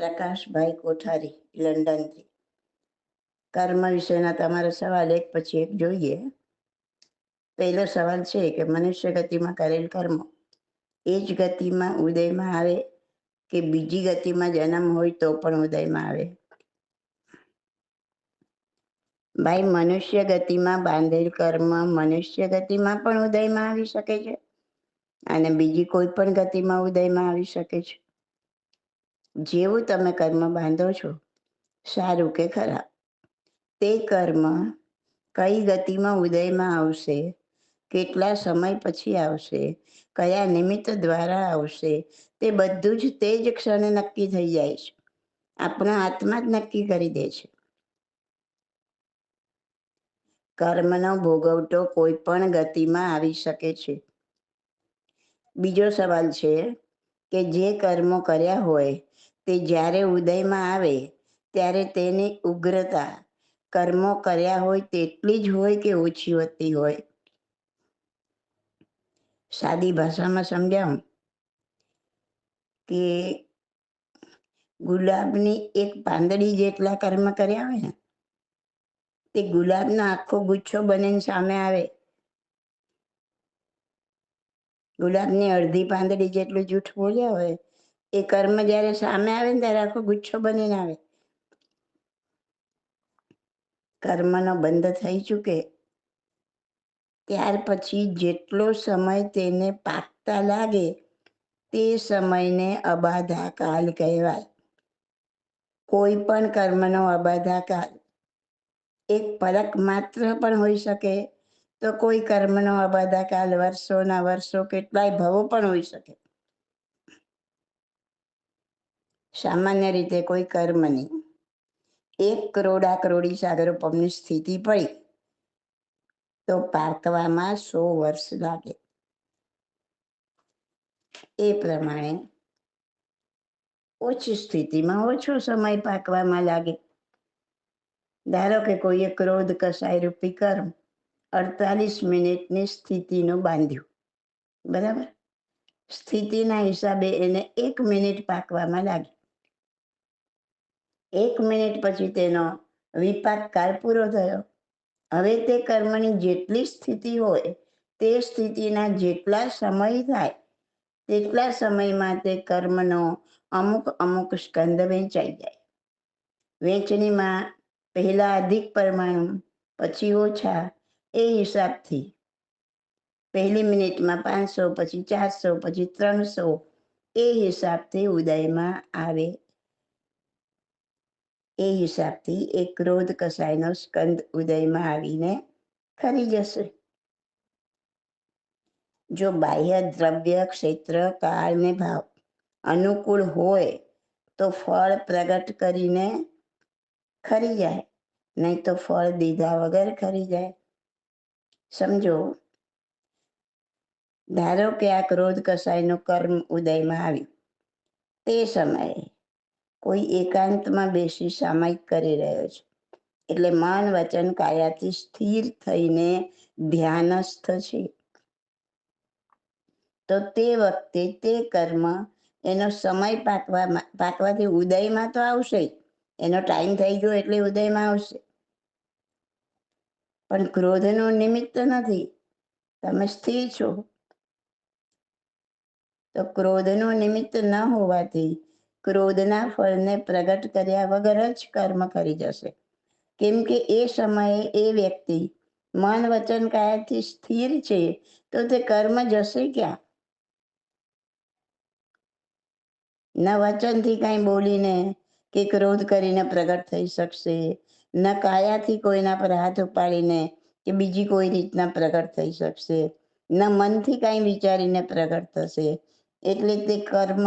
પ્રકાશભાઈ કોઠારી, લંડનથી. કર્મ વિશેના તમારા સવાલ, એક પછી એક જોઈએ. પહેલો સવાલ છે કે મનુષ્ય ગતિમાં કરેલ કર્મ, એ જ ગતિમાં ઉદયમાં આવે કે બીજી ગતિમાં જન્મ હોય તો પણ ઉદયમાં આવે? ભાઈ, મનુષ્ય ગતિમાં બાંધેલ કર્મ મનુષ્ય ગતિમાં પણ ઉદયમાં આવી શકે છે? અને બીજી કોઈ પણ ગતિમાં ઉદયમાં આવી શકે છે? જેવું તમે કર્મ બાંધો છો, સારું કે ખરાબ. તે કર્મ કઈ ગતિમાં ઉદયમાં આવશે, કેટલા સમય પછી આવશે, કયા નિમિત્ત દ્વારા આવશે, તે બધું જ તે જ ક્ષણે નક્કી થઈ જાય છે. આપણો આત્મા જ નક્કી કરી દે છે. કર્મનો ભોગવટો કોઈ પણ ગતિમાં આવી શકે છે. બીજો સવાલ છે કે જે કર્મો કર્યા હોય તે જ્યારે ઉદયમાં આવે, ત્યારે તેની ઉગ્રતા કર્મો કર્યા હોય તેટલી જ હોય કે ઓછી હોતી હોય. સાદી ભાષામાં સમજાવું કે ગુલાબની એક પાંદડી જેટલા કર્મ કર્યા હોય ને, તે ગુલાબનો આખો ગુચ્છો બનીને સામે આવે. ગુલાબની અડધી પાંદડી જેટલું જૂઠ બોલ્યા હોય એ કર્મ જ્યારે સામે આવે ને ત્યારે આખો ગુચ્છો બનીને આવે. કર્મનો બંધ થઈ ચૂકે, ત્યાર પછી જેટલો સમય તેને પાકતા લાગે, તે સમયને અબાધા કાલ કહેવાય. કોઈ પણ કર્મનો અબાધા કાલ એક પલક માત્ર પણ હોઈ શકે, તો કોઈ કર્મનો અબાધા કાલ વર્ષોના વર્ષો કેટલાય ભવો પણ હોઈ શકે. સામાન્ય રીતે કોઈ કર્મની એક કરોડા કરોડી સાગરો પમની સ્થિતિ પડી. તો પાકવામાં સો વર્ષ લાગે. એ પ્રમાણે ઓછી સ્થિતિમાં ઓછો સમય પાકવામાં લાગે. ધારો કે કોઈએ ક્રોધ કસાય રૂપી કર્મ અડતાલીસ મિનિટની સ્થિતિનું બાંધ્યું. બરાબર? સ્થિતિના હિસાબે એને એક મિનિટ પાકવામાં લાગી એક મિનિટ પછી તેનો વિપાક કાળ પૂરો થયો. હવે તે કર્મની જેટલી સ્થિતિ હોય, તે સ્થિતિના જેટલા સમય થાય, તેટલા સમયમાં તે કર્મનો અમુક અમુક સ્કંદ વેચાઈ જાય. વેચણીમાં પહેલા અધિક પરમાણુ, પછી ઓછા, એ હિસાબથી. પહેલી મિનિટમાં પાંચસો, પછી ચારસો, પછી ત્રણસો, એ હિસાબથી ઉદયમાં આવે એ હિસાબથી એ ક્રોધ કસાયનો સ્કંદ ઉદયમાં આવીને ખરી જશે. જો બાહ્ય દ્રવ્ય, ક્ષેત્ર, કાળ ને ભાવ અનુકૂળ હોય તો ફળ પ્રગટ કરીને ખરી જાય, નહીં તો ફળ દીધા વગર ખરી જાય. સમજો, ધારો કે આ ક્રોધ કસાયનું કર્મ ઉદયમાં આવ્યું. તે સમયે કોઈ એકાંતમાં બેસી સામાયિક કરી રહ્યો છે. એટલે મન વચન કાયાથી સ્થિર થઈને ધ્યાનસ્થ છે. તો તે વખતે તે કર્મ એનો સમય પાકવા પાકવાથી ઉદયમાં તો આવશે એનો ટાઈમ થઈ ગયો એટલે ઉદયમાં આવશે. પણ ક્રોધનું નિમિત્ત નથી. તમે સ્થિર છો. તો ક્રોધનું નિમિત્ત ન હોવાથી ક્રોધના ફળને પ્રગટ કર્યા વગર જ કર્મ કરી જશે. કેમ કે એ સમયે એ વ્યક્તિ મન વચન કાયાથી સ્થિર છે, તો તે કર્મ જશે ક્યાં? ન વચનથી કાંઈ બોલીને કે ક્રોધ કરીને પ્રગટ થઈ શકશે, ન કાયાથી કોઈના પર હાથ ઉપાડીને કે બીજી કોઈ રીતના પ્રગટ થઈ શકશે, ન મનથી કાંઈ વિચારીને પ્રગટ થશે, એટલે તે કર્મ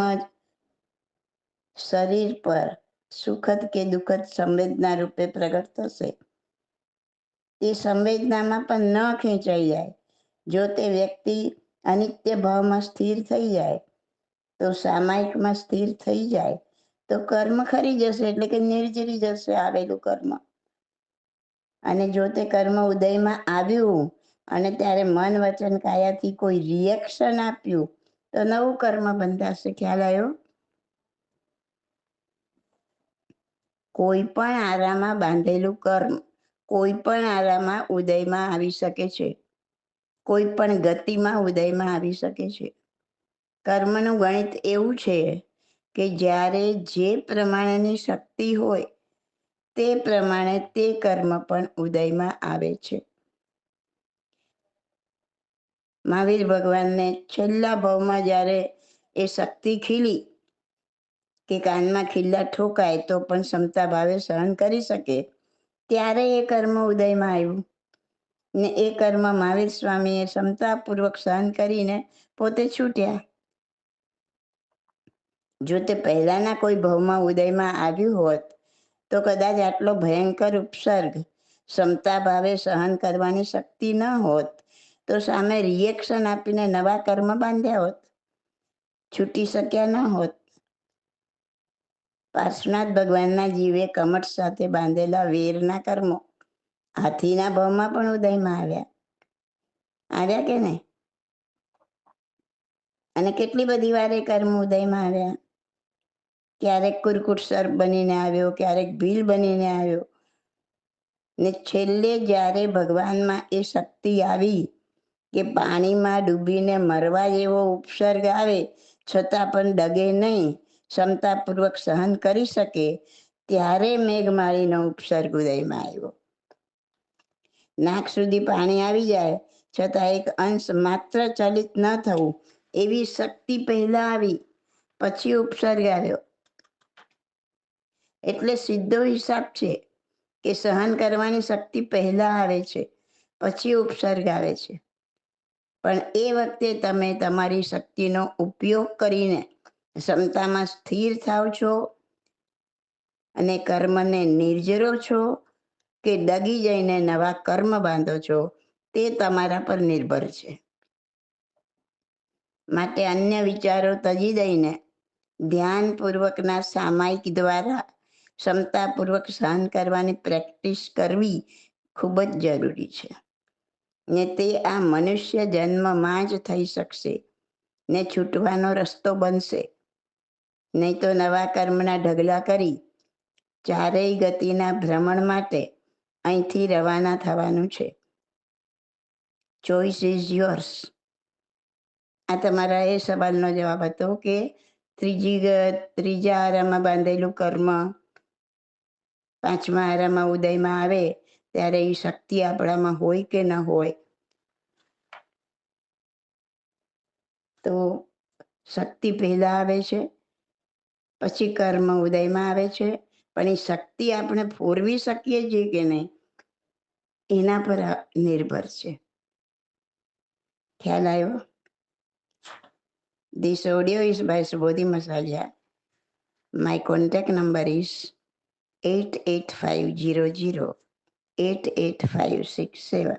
શરીર પર સુખદ કે દુઃખદ સંવેદના રૂપે પ્રગટ થશે. તે સંવેદનામાં પણ ન ખેંચાઈ જાય. જો તે વ્યક્તિ અનિત્ય ભાવમાં સ્થિર થઈ જાય, તો સામાયિકમાં સ્થિર થઈ જાય, તો કર્મ ખરી જશે, એટલે કે નિર્જરી જશે આવેલું કર્મ. અને જો તે કર્મ ઉદયમાં આવ્યું અને ત્યારે મન વચન કાયાથી કોઈ રિએક્શન આપ્યું, તો નવું કર્મ બંધાશે. ખ્યાલ આવ્યો? કોઈ પણ આરામાં બાંધેલું કર્મ કોઈ પણ આરામાં ઉદયમાં આવી શકે છે. કોઈ પણ ગતિમાં ઉદયમાં આવી શકે છે. કર્મનું ગણિત એવું છે કે જ્યારે જે પ્રમાણેની શક્તિ હોય તે પ્રમાણે તે કર્મ પણ ઉદયમાં આવે છે. મહાવીર ભગવાનને છેલ્લા ભાવમાં જ્યારે એ શક્તિ ખીલી કે કાનમાં ખીલ્લા ઠોકાય તો પણ ક્ષમતા ભાવે સહન કરી શકે. ત્યારે એ કર્મ ઉદયમાં આવ્યું. ને એ કર્મ મહાવીર સ્વામીએ ક્ષમતાપૂર્વક સહન કરીને પોતે છૂટ્યા. જો તે પહેલાના કોઈ ભવમાં ઉદયમાં આવ્યું હોત, તો કદાચ આટલો ભયંકર ઉપસર્ગ ક્ષમતા ભાવે સહન કરવાની શક્તિ ન હોત, તો સામે રિએક્શન આપીને નવા કર્મ બાંધ્યા હોત. છૂટી શક્યા ન હોત. પાર્શ્વનાથ ભગવાનના જીવે કમઠ સાથે બાંધેલા વેરના કર્મો. હાથીના ભાવમાં પણ ઉદયમાં આવ્યા. આવ્યા કે નહીં? અને કેટલી બધી વાર કર્મ ઉદયમાં આવ્યા? ક્યારેક કુરકુટ સર્પ બનીને આવ્યો, ક્યારેક ભીલ બનીને આવ્યો. ને છેલ્લે જ્યારે ભગવાનમાં એ શક્તિ આવી કે પાણીમાં ડૂબીને મરવા જેવો ઉપસર્ગ આવે, છતાં પણ ડગે નહીં ક્ષમતાપૂર્વક સહન કરી શકે ત્યારે મેઘમાળીનો ઉપસર્ગ ઉદયમાં આવ્યો. નાક સુધી પાણી આવી જાય છતાં એક અંશ માત્ર ચલિત ન થવું એવી શક્તિ પહેલા આવી, પછી ઉપસર્ગ આવ્યો. એટલે સીધો હિસાબ છે કે સહન કરવાની શક્તિ પહેલા આવે છે, પછી ઉપસર્ગ આવે છે. પણ એ વખતે તમે તમારી શક્તિનો ઉપયોગ કરીને ક્ષમતામાં સ્થિર થાવ છો અને કર્મને નિર્જરો છો કે ડગી જઈને નવા કર્મ બાંધો છો, તે તમારા પર નિર્ભર છે. માટે અન્ય વિચારો તજી દઈને ધ્યાનપૂર્વકના સામાયિક દ્વારા ક્ષમતાપૂર્વક સહન કરવાની પ્રેક્ટિસ કરવી ખૂબ જ જરૂરી છે. ને તે આ મનુષ્ય જન્મમાં જ થઈ શકશે ને છૂટવાનો રસ્તો બનશે. નહીં તો નવા કર્મના ઢગલા કરી ચારેય ગતિના ભ્રમણ માટે અહીંથી રવાના થવાનું છે. ચોઈસ ઇઝ યોર્સ આ તમારા એ સવાલનો જવાબ હતો કે ત્રીજી ત્રીજા આરામાં બાંધેલું કર્મ પાંચમા આરામાં ઉદયમાં આવે ત્યારે એ શક્તિ આપણામાં હોય કે ન હોય? તો શક્તિ પહેલા આવે છે પછી કર્મ ઉદયમાં આવે છે પણ એ શક્તિ આપણે ફોરવી શકીએ છીએ કે નહીં, એના પર નિર્ભર છે ખ્યાલ આવ્યો This audio is by Subodhi Masalia. My contact number is 88500 88567.